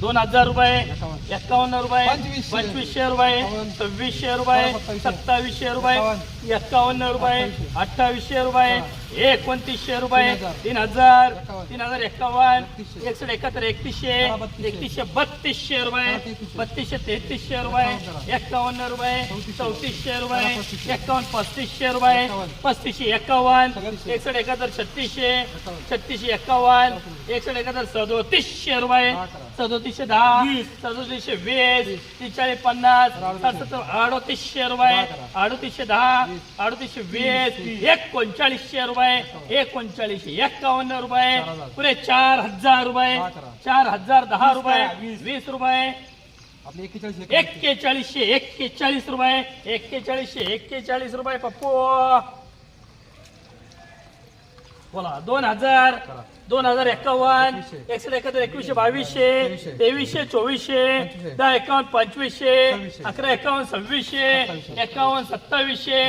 दोन हजार रुपये एक्कावन्न रुपये पंचवीसशे. रुपये. सव्वीसशे रुपये सत्तावीसशे. रुपये एकावन्न. एक्कावन्न रुपये अठ्ठावीसशे. रुपये एकोणतीसशे रुपये तीन हजार. तीन हजार एक्कावन्न. एकसष्ट एकाहत्तर एकतीसशे. एकतीसशे बत्तीसशे रुपये. बत्तीसशे तेहतीसशे रुपये एकावन्न. एक्कावन्न रुपये चौतीसशे. रुपये. एक्कावन्न पस्तीसशे रुपये एकावन्न. पस्तीसशे एक्कावन्न. एकसष्ट एकाहत्तर छत्तीसशे. छत्तीसशे एक्कावन्न. एकसष्ट एकाहत्तर सदोतीसशे रुपये. सदोतीसशे दहा सदोतीसशे वीस तीसचाळीस पन्नास अडोतीसशे रुपये. अडोतीसशे दहा. अडोतीसशे वीस एकोणचाळीसशे रुपये एकोणचाळीसशे एक्कावन्न रुपये. पुरे चार हजार रुपये. चार हजार दहा रुपये वीस. रुपये एक्केचाळीसशे एक्केचाळीस रुपये एक्केचाळीसशे एक्केचाळीस रुपये पप्पू बोला दोन हजार. दोन हजार एक्कावन्न. एकशे एकाहत्तर एकवीसशे बावीसशे तेवीसशे. चोवीसशे. दहा एकावन्न पंचवीसशे. अकरा एकावन्न सव्वीसशे. एकावन्न सत्तावीसशे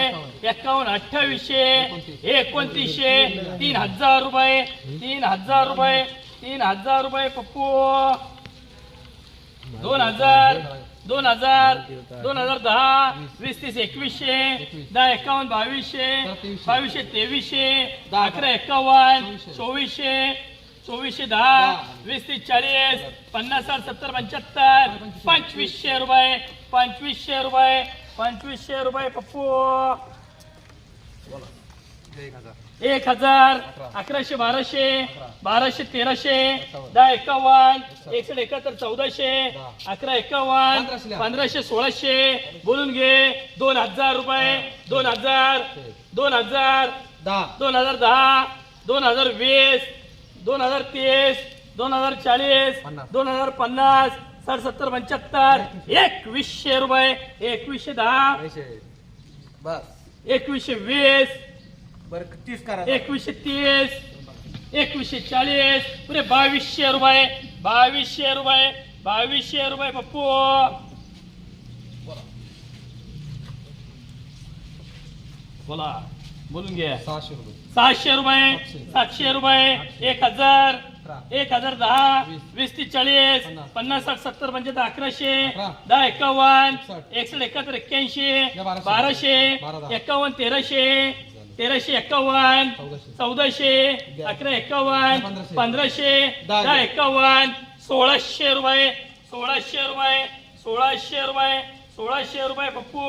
एकावन्न. अठ्ठावीसशे एकोणतीस. एकोणतीसशे तीन हजार रुपये तीन हजार रुपये तीन हजार रुपये पप्पू दोन हजार दोन हजार दोन हजार दहा वीस तीस एकवीसशे दहा एकावन्न बावीसशे. बावीसशे तेवीसशे अकरा एकावन्न चोवीसशे. चोवीसशे चोवीसशे दहा वीस तीस चाळीस पन्नास साठ सत्तर पंच्याहत्तर पंचवीसशे रुपये पंचवीसशे रुपये पंचवीसशे रुपये पप्पू एक हजार. अकराशे बाराशे. बाराशे तेराशे. दहा एकावन्न. एकशे एकाहत्तर चौदाशे. अकरा एकावन्न. पंधराशे सोळाशे. बोलून घे. दोन हजार रुपये. दोन हजार. दोन हजार. दहा. दोन हजार दहा. दोन हजार वीस. दोन हजार तीस. दोन हजार चाळीस. दोन हजार पन्नास. साठ सत्तर पंच्याहत्तर. एकवीसशे. रुपये. एकवीसशे दहा. बस. एकवीसशे वीस. बरं तीस करा एकवीसशे तीस एकवीसशे चाळीस पुरे बावीसशे रुपये बावीसशे रुपये बावीसशे रुपये पप्पू बोला बोलून घ्या सहाशे रुपये सहाशे रुपये सातशे. रुपये एक हजार. एक हजार दहा वीस. तीस चाळीस पन्नास. साठ सत्तर पंच्याहत्तर अकराशे अकरा. दहा एकावन्न एकसष्ट. एकाहत्तर एक्क्याऐंशी बाराशे. एकावन्न तेराशे तेराशे एकावन्न चौदाशे. अकरा एकावन्न पंधराशे. दहा. दहा एकावन्न सोळाशे रुपये सोळाशे रुपये सोळाशे रुपये सोळाशे रुपये पप्पू